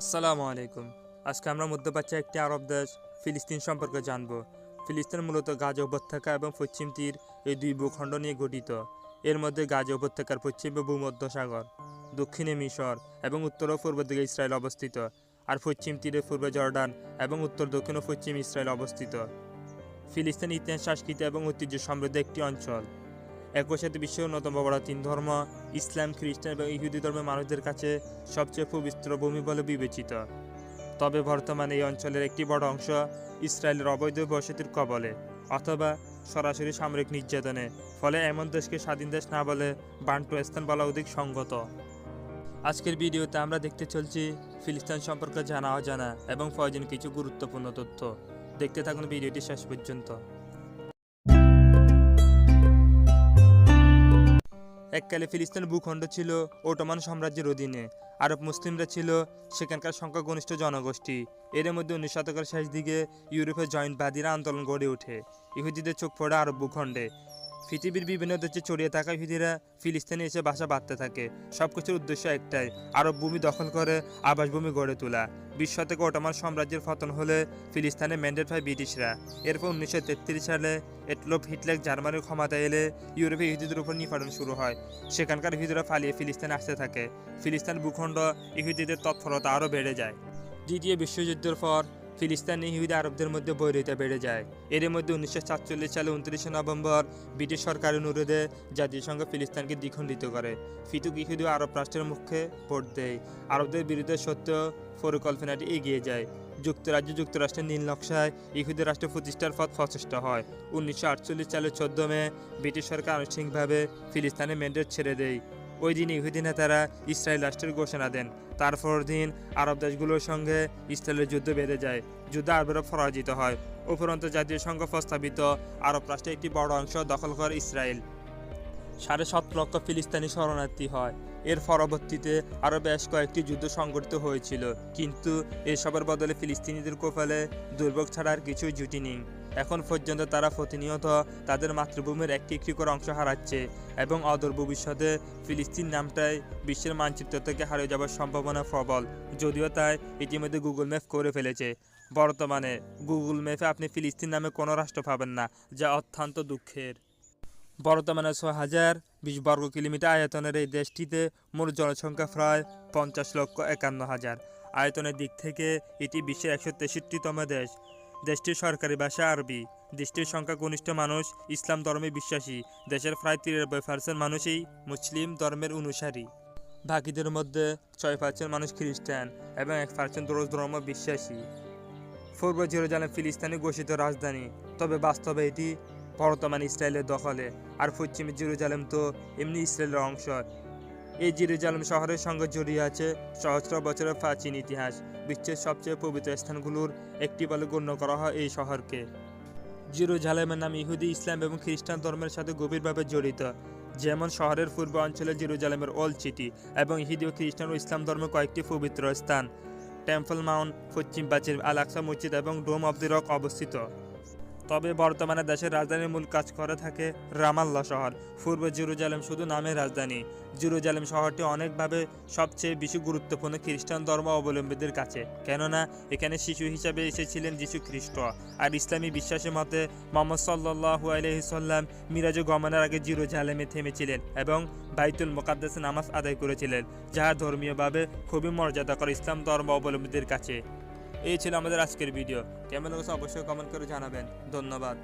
আসসালামু আলাইকুম। আজকে আমরা মধ্যপ্রাচ্যের একটি আরব দেশ, ফিলিস্তিন সম্পর্কে জানব। ফিলিস্তিন মূলত গাজা উপত্যকা এবং পশ্চিম তীর, এই দুই ভূখণ্ড নিয়ে গঠিত। এর মধ্যে গাজা উপত্যকার পশ্চিমে ভূমধ্য সাগর দক্ষিণে মিশর এবং উত্তর ও পূর্ব দিকে ইসরায়েল অবস্থিত, আর পশ্চিম তীরে পূর্বে জর্ডান এবং উত্তর, দক্ষিণ ও পশ্চিম ইসরায়েল অবস্থিত। ফিলিস্তিন ইতিহাস সংস্কৃতি এবং ঐতিহ্য সমৃদ্ধ একটি অঞ্চল। একই সাথে বিশ্বের অন্যতম বড় তিন ধর্ম, ইসলাম, খ্রিস্টান এবং ইহুদি ধর্মের মানুষদের কাছে সবচেয়ে পবিত্র ভূমি বলে বিবেচিত। তবে বর্তমানে এই অঞ্চলের একটি বড় অংশ ইসরায়েলের অবৈধ বসতির কবলে, অথবা সরাসরি সামরিক নির্যাতনে, ফলে এমন দেশকে স্বাধীন দেশ না বলে বান্টু স্থান বলা অধিক সঙ্গত। আজকের ভিডিওতে আমরা দেখতে চলছি ফিলিস্তিন সম্পর্কে জানা অজানা এবং প্রয়োজনীয় কিছু গুরুত্বপূর্ণ তথ্য। দেখতে থাকুন ভিডিওটি শেষ পর্যন্ত। এককালে ফিলিস্তিন ভূখণ্ড ছিল ওটোমান সাম্রাজ্যের অধীনে। আরব মুসলিমরা ছিল সেখানকার সংখ্যাগনিষ্ঠ জনগোষ্ঠী। এর মধ্যে উনিশ শতকের শেষ দিকে ইউরোপের জয়েন্টবাদীরা আন্দোলন গড়ে ওঠে। ইহুদিদের চোখ পড়ে আরব ভূখণ্ডে। পৃথিবীর বিভিন্ন দেশে ছড়িয়ে থাকা ইহুদিরা ফিলিস্তিনে এসে বাসা বাঁধতে থাকে। সবকিছুর উদ্দেশ্য একটাই, আরব ভূমি দখল করে আবাসভূমি গড়ে তোলা। বিশ শতকে ওটামান সাম্রাজ্যের পতন হলে ফিলিস্তিনে ম্যান্ডেট পায় ব্রিটিশরা। এরপর উনিশশো তেত্রিশ সালে এটলোপ হিটলার জার্মানির ক্ষমতা এলে ইউরোপে ইহুদিদের উপর নিপাটন শুরু হয়। সেখানকার ইহুদিরা পালিয়ে ফিলিস্তিনে আসতে থাকে। ফিলিস্তিন ভূখণ্ড ইহুদিদের তৎপরতা আরও বেড়ে যায়। দ্বিতীয় বিশ্বযুদ্ধের পর ফিলিস্তিনি ইহুদি আরবদের মধ্যে বৈরিতা বেড়ে যায়। এর মধ্যে উনিশশো সাতচল্লিশ সালে উনত্রিশে নভেম্বর ব্রিটিশ সরকারের অনুরোধে জাতিসংঘ ফিলিস্তানকে দ্বিখণ্ডিত করে। ফিতুক ইহুদি আরব রাষ্ট্রের মুখে ভোট দেয়। আরবদের বিরুদ্ধে সত্ত্বেও পরিকল্পনাটি এগিয়ে যায়। যুক্তরাজ্য যুক্তরাষ্ট্রের নীল নকশায় ইহুদি রাষ্ট্র প্রতিষ্ঠার পথ প্রচেষ্টা হয়। উনিশশো আটচল্লিশ সালের চোদ্দ মে ব্রিটিশ সরকার আনুষ্ঠানিকভাবে ফিলিস্তানের ম্যান্ডেট ছেড়ে দেয়। ওই দিন ইহুদি নেতারা ইসরায়েল রাষ্ট্রের ঘোষণা দেন। তারপর দিন আরব দেশগুলোর সঙ্গে ইসরায়েলের যুদ্ধ বেঁধে যায়। যুদ্ধ আরবেরা পরাজিত হয়। উপরন্ত জাতীয় সংঘ প্রস্তাবিত আরব রাষ্ট্রের একটি বড় অংশ দখল করে ইসরায়েল। সাড়ে সাত লক্ষ ফিলিস্তিনি শরণার্থী হয়। এর পরবর্তীতে আরও বেশ কয়েকটি যুদ্ধ সংঘটিত হয়েছিল। কিন্তু এসবের বদলে ফিলিস্তিনিদের কোপালে দুর্ভোগ ছাড়া আর জুটি জুটিনি এখন পর্যন্ত তারা প্রতিনিয়ত তাদের মাতৃভূমির একটি একটি করে অংশ হারাচ্ছে এবং অদূর ভবিষ্যতে ফিলিস্তিন নামটাই বিশ্বের মানচিত্র থেকে হারিয়ে যাওয়ার সম্ভাবনা প্রবল। যদিও তাই ইতিমধ্যে গুগল ম্যাপ করে ফেলেছে। বর্তমানে গুগল ম্যাপে আপনি ফিলিস্তিন নামে কোনো রাষ্ট্র পাবেন না, যা অত্যন্ত দুঃখের। বর্তমানে ছয় হাজার বিশ বর্গ কিলোমিটার আয়তনের এই দেশটিতে মোট জনসংখ্যা প্রায় পঞ্চাশ লক্ষ একান্ন হাজার। আয়তনের দিক থেকে এটি বিশ্বের একশো তেষট্টিতম দেশ। দেশটির সরকারি ভাষা আরবি। দেশটির সংখ্যা সংখ্যাগরিষ্ঠ মানুষ ইসলাম ধর্মে বিশ্বাসী। দেশের প্রায় তিরানব্বই পার্সেন্ট মানুষই মুসলিম ধর্মের অনুসারী। বাকিদের মধ্যে ছয় পার্সেন্ট মানুষ খ্রিস্টান এবং এক পার্সেন্ট রোজ ধর্ম বিশ্বাসী। পূর্ব জেরুজালেম ফিলিস্তানি ঘোষিত রাজধানী। তবে বাস্তবে এটি বর্তমান ইসরায়েলের দখলে। আর পশ্চিমে জেরুজালেম তো এমনি ইসরায়েলের অংশ। এই জেরুজালেম শহরের সঙ্গে জড়িয়ে আছে সহস্র বছরের প্রাচীন ইতিহাস। বিশ্বের সবচেয়ে পবিত্র স্থানগুলোর একটি বলে গণ্য করা হয় এই শহরকে। জেরুজালেমের নাম ইহুদি, ইসলাম এবং খ্রিস্টান ধর্মের সাথে গভীরভাবে জড়িত। যেমন শহরের পূর্ব অঞ্চলে জেরুজালেমের ওল্ড সিটি এবং ইহুদি ও খ্রিস্টান ও ইসলাম ধর্মের কয়েকটি পবিত্র স্থান। টেম্পল মাউন্ট, পশ্চিম প্রাচীর আলাক্সা মসজিদ এবং ডোম অব দি রক অবস্থিত। তবে বর্তমানে দেশের রাজধানীর মূল কাজ করে থাকে রামাল্লা শহর। পূর্ব জেরুজালেম শুধু নামের রাজধানী। জেরুজালেম শহরটি অনেকভাবে সবচেয়ে বেশি গুরুত্বপূর্ণ খ্রিস্টান ধর্ম অবলম্বীদের কাছে। কেননা, এখানে শিশু হিসাবে এসেছিলেন যীশু খ্রিস্ট আর ইসলামী বিশ্বাসের মতে, মোহাম্মদ সাল্লাহু আলহিসাল্লাম মিরাজে গমনের আগে জেরুজালেমে থেমেছিলেন এবং বাইতুল মোকাদ্দাসে নামাজ আদায় করেছিলেন, যাহা ধর্মীয়ভাবে খুবই মর্যাদা করে ইসলাম ধর্ম অবলম্বীদের কাছে। এই ছিল আমাদের আজকের ভিডিও কেমন লাগছে অবশ্যই কমেন্ট করে জানাবেন। ধন্যবাদ।